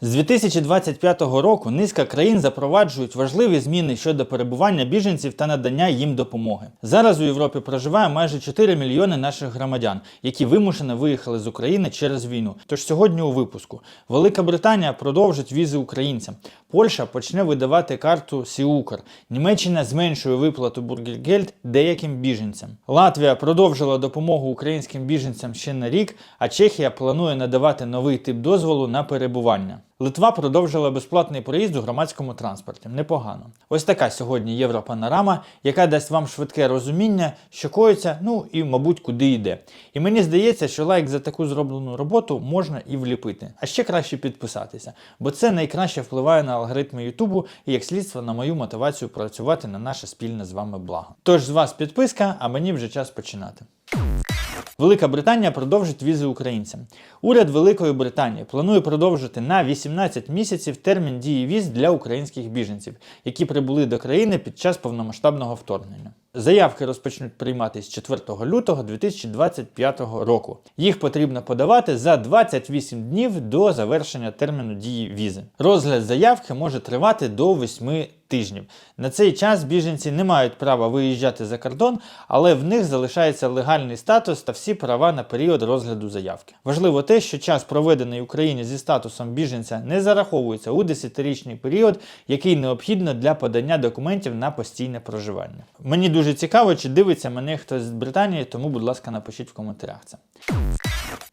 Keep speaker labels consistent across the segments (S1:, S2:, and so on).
S1: З 2025 року низка країн запроваджують важливі зміни щодо перебування біженців та надання їм допомоги. Зараз у Європі проживає майже 4 мільйони наших громадян, які вимушено виїхали з України через війну. Тож сьогодні у випуску Велика Британія продовжить візи українцям. Польща почне видавати карту Сіукр. Німеччина зменшує виплату Бургергельд деяким біженцям. Латвія продовжила допомогу українським біженцям ще на рік, а Чехія планує надавати новий тип дозволу на перебування. Литва продовжила безплатний проїзд у громадському транспорті. Непогано. Ось така сьогодні європанорама, яка дасть вам швидке розуміння, що коїться, ну і, мабуть, куди йде. І мені здається, що лайк за таку зроблену роботу можна і вліпити. А ще краще підписатися, бо це найкраще впливає на алгоритми Ютубу і як слідство на мою мотивацію працювати на наше спільне з вами благо. Тож з вас підписка, а мені вже час починати. Велика Британія продовжить візи українцям. Уряд Великої Британії планує продовжити на 18 місяців термін дії віз для українських біженців, які прибули до країни під час повномасштабного вторгнення. Заявки розпочнуть прийматися 4 лютого 2025 року. Їх потрібно подавати за 28 днів до завершення терміну дії візи. Розгляд заявки може тривати до 8 тижнів. На цей час біженці не мають права виїжджати за кордон, але в них залишається легальний статус та всі права на період розгляду заявки. Важливо те, що час, проведений в Україні зі статусом біженця, не зараховується у 10-річний період, який необхідно для подання документів на постійне проживання. Мені дуже цікаво, чи дивиться мене хтось з Британії, тому, будь ласка, напишіть в коментарях це.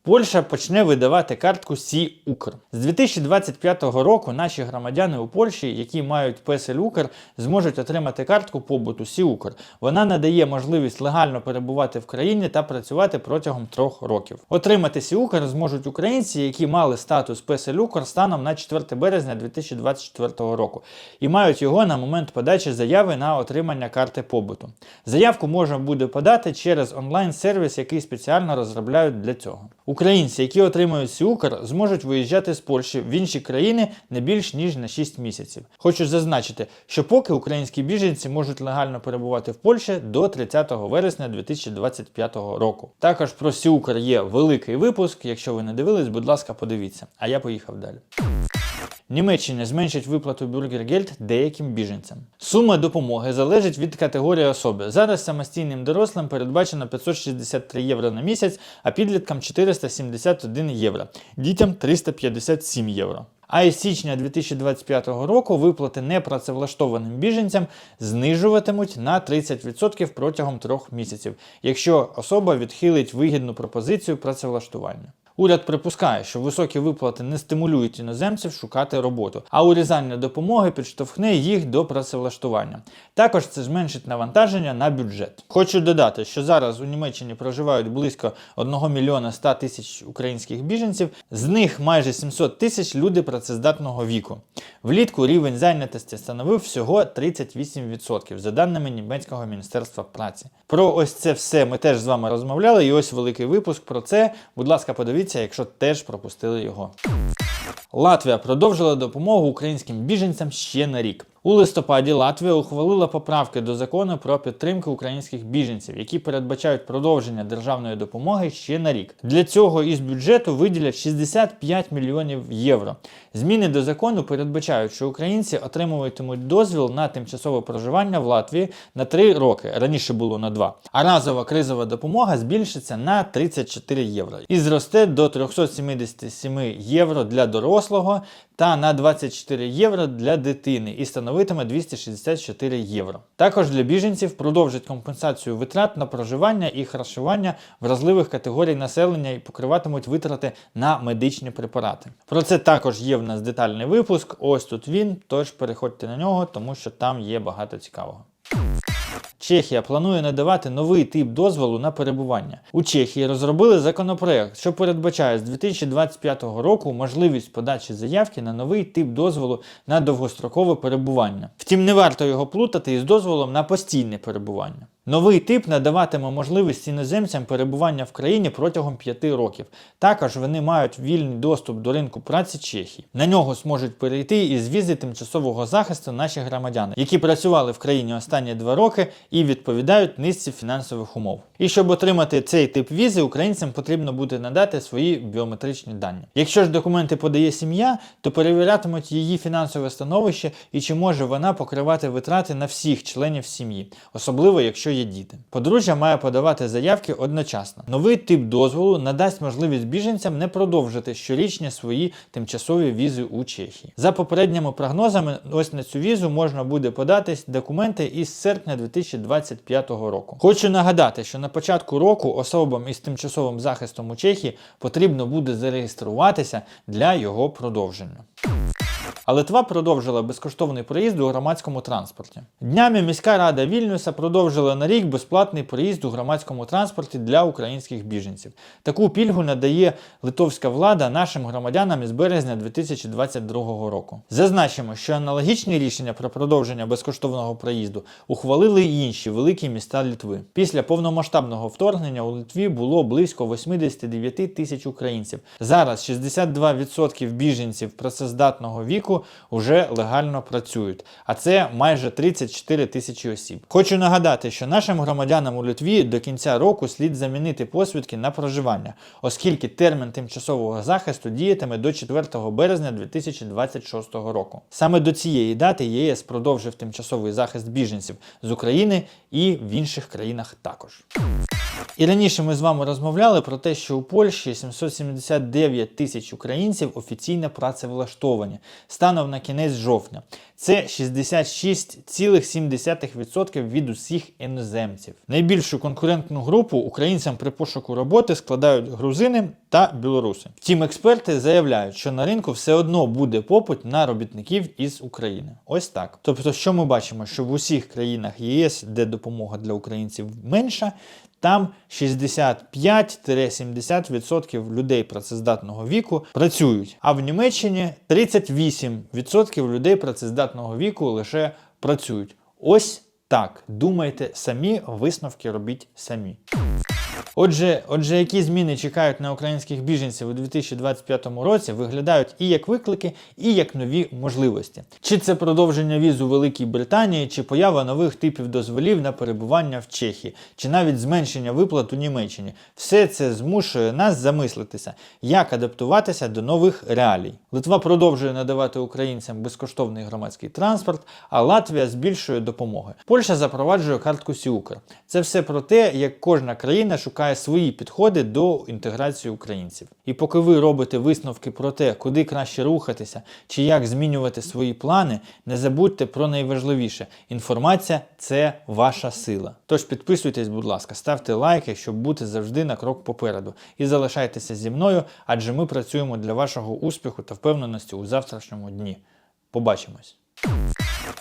S1: Польща почне видавати картку Сі Укр. З 2025 року наші громадяни у Польщі, які мають песель Укр, зможуть отримати картку побуту Сі Укр. Вона надає можливість легально перебувати в країні та працювати протягом трьох років. Отримати Сі Укр зможуть українці, які мали статус песель Укр станом на 4 березня 2024 року і мають його на момент подачі заяви на отримання карти побуту. Заявку можна буде подати через онлайн-сервіс, який спеціально розробляють для цього. Українці, які отримують СІУКР, зможуть виїжджати з Польщі в інші країни не більш ніж на 6 місяців. Хочу зазначити, що поки українські біженці можуть легально перебувати в Польщі до 30 вересня 2025 року. Також про СІУКР є великий випуск. Якщо ви не дивились, будь ласка, подивіться. А я поїхав далі. Німеччина зменшить виплату бюргергельд деяким біженцям. Сума допомоги залежить від категорії особи. Зараз самостійним дорослим передбачено 563 євро на місяць, а підліткам 471 євро, дітям 357 євро. А із січня 2025 року виплати непрацевлаштованим біженцям знижуватимуть на 30% протягом трьох місяців, якщо особа відхилить вигідну пропозицію працевлаштування. Уряд припускає, що високі виплати не стимулюють іноземців шукати роботу, а урізання допомоги підштовхне їх до працевлаштування. Також це зменшить навантаження на бюджет. Хочу додати, що зараз у Німеччині проживають близько 1 мільйона 100 тисяч українських біженців, з них майже 700 тисяч люди працездатного віку. Влітку рівень зайнятості становив всього 38%, за даними німецького міністерства праці. Про ось це все ми теж з вами розмовляли, і ось великий випуск про це. Будь ласка, подивіться, якщо теж пропустили його. Латвія продовжила допомогу українським біженцям ще на рік. У листопаді Латвія ухвалила поправки до закону про підтримку українських біженців, які передбачають продовження державної допомоги ще на рік. Для цього із бюджету виділять 65 мільйонів євро. Зміни до закону передбачають, що українці отримуватимуть дозвіл на тимчасове проживання в Латвії на 3 роки. Раніше було на 2. А разова кризова допомога збільшиться на 34 євро і зросте до 377 євро для дорослого та на 24 євро для дитини і становитиме 264 євро. Також для біженців продовжить компенсацію витрат на проживання і харчування вразливих категорій населення і покриватимуть витрати на медичні препарати. Про це також є в нас детальний випуск. Ось тут він. Тож переходьте на нього, тому що там є багато цікавого. Чехія планує надавати новий тип дозволу на перебування. У Чехії розробили законопроект, що передбачає з 2025 року можливість подачі заявки на новий тип дозволу на довгострокове перебування. Втім, не варто його плутати із дозволом на постійне перебування. Новий тип надаватиме можливість іноземцям перебування в країні протягом 5 років. Також вони мають вільний доступ до ринку праці Чехії. На нього зможуть перейти із візи тимчасового захисту наші громадяни, які працювали в країні останні два роки і відповідають низці фінансових умов. І щоб отримати цей тип візи, українцям потрібно буде надати свої біометричні дані. Якщо ж документи подає сім'я, то перевірятимуть її фінансове становище і чи може вона покривати витрати на всіх членів сім'ї, особливо якщо є діти. Подружжя має подавати заявки одночасно. Новий тип дозволу надасть можливість біженцям не продовжити щорічні свої тимчасові візи у Чехії. За попередніми прогнозами, ось на цю візу можна буде податись документи із серпня 2025 року. Хочу нагадати, що на початку року особам із тимчасовим захистом у Чехії потрібно буде зареєструватися для його продовження. А Литва продовжила безкоштовний проїзд у громадському транспорті. Днями міська рада Вільнюса продовжила на рік безплатний проїзд у громадському транспорті для українських біженців. Таку пільгу надає литовська влада нашим громадянам із березня 2022 року. Зазначимо, що аналогічні рішення про продовження безкоштовного проїзду ухвалили й інші великі міста Литви. Після повномасштабного вторгнення у Литві було близько 89 тисяч українців. Зараз 62% біженців працездатного віку вже легально працюють, а це майже 34 тисячі осіб. Хочу нагадати, що нашим громадянам у Литві до кінця року слід замінити посвідки на проживання, оскільки термін тимчасового захисту діятиме до 4 березня 2026 року. Саме до цієї дати єС продовжив тимчасовий захист біженців з України і в інших країнах також. І раніше ми з вами розмовляли про те, що у Польщі 779 тисяч українців офіційно працевлаштовані станом на кінець жовтня. Це 66,7% від усіх іноземців. Найбільшу конкурентну групу українцям при пошуку роботи складають грузини та білоруси. Втім, експерти заявляють, що на ринку все одно буде попит на робітників із України. Ось так. Тобто, що ми бачимо, що в усіх країнах ЄС, де допомога для українців менша, там 65-70% людей працездатного віку працюють. А в Німеччині 38% людей працездатного віку лише працюють. Ось так. Думайте самі, висновки робіть самі. Отже, отже, які зміни чекають на українських біженців у 2025 році, виглядають і як виклики, і як нові можливості. Чи це продовження віз у Великій Британії, чи поява нових типів дозволів на перебування в Чехії, чи навіть зменшення виплат у Німеччині. Все це змушує нас замислитися, як адаптуватися до нових реалій. Литва продовжує надавати українцям безкоштовний громадський транспорт, а Латвія збільшує допомоги. Польща запроваджує картку Сіукр. Це все про те, як кожна країна шукає свої підходи до інтеграції українців. І поки ви робите висновки про те, куди краще рухатися чи як змінювати свої плани, не забудьте про найважливіше: інформація це ваша сила. Тож підписуйтесь, будь ласка, ставте лайки, щоб бути завжди на крок попереду. І залишайтеся зі мною, адже ми працюємо для вашого успіху та впевненості у завтрашньому дні. Побачимось!